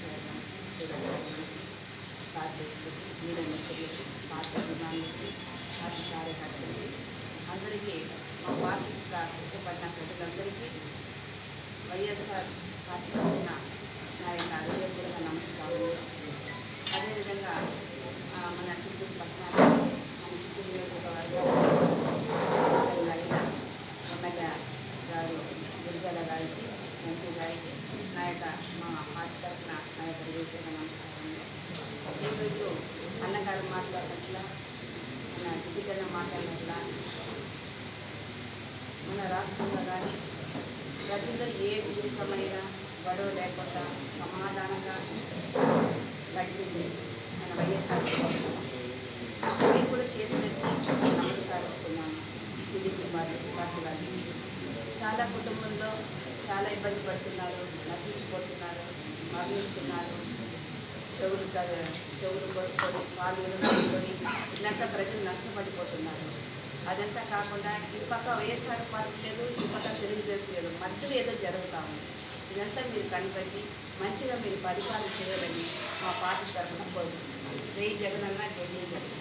Chairman చూడాలి కార్యదర్శులకి media party అభిమానులకి పార్టీ కార్యకర్తలకి అందరికీ మా పార్టీ కష్టపడిన ప్రజలందరికీ వైఎస్ఆర్ పార్టీ ఉన్న నా యొక్క హృదయపూర్వక నమస్కారం. అదేవిధంగా మన చిత్తూరు పట్టణానికి మన చిత్తూరు నియోజకవర్గానికి అయిన ఎమ్మెల్యే గారు గిరిజల గారికి ఎంపీ గారికి నా యొక్క మా పార్టీ తరఫున నా యొక్క హృదయపూర్వక నమస్కారం రోజు అన్నగారు మాట్లాడినట్ల మన డిజిటల్గా మాట్లాడినట్ల మన రాష్ట్రంలో కానీ ప్రజలు ఏ విధమైన గొడవ లేకుండా సమాధానంగా తగ్గింది మన వైఎస్ఆర్ నేను కూడా చేతులెత్తి నమస్కరిస్తున్నాను. టీడీపీ పార్టీ వారికి చాలా కుటుంబంలో చాలా ఇబ్బంది పడుతున్నారు నశించిపోతున్నారు మరణిస్తున్నారు. చెవులు చెవులు కోసుకొని వాళ్ళు ఎదుర్కొని ఇదంతా ప్రజలు నష్టపడిపోతున్నారు. అదంతా కాకుండా ఈ పక్క వైఎస్ఆర్ పార్టీ లేదు ఈ పక్క తెలుగుదేశం లేదు. మధ్యలో ఏదో జరుగుతాము ఇదంతా మీరు కనిపెట్టి మంచిగా మీరు పరిపాలన చేయాలని మా పార్టీ తరఫున కోరుకుంటున్నాను. జై జగనన్న జై జై జగన్.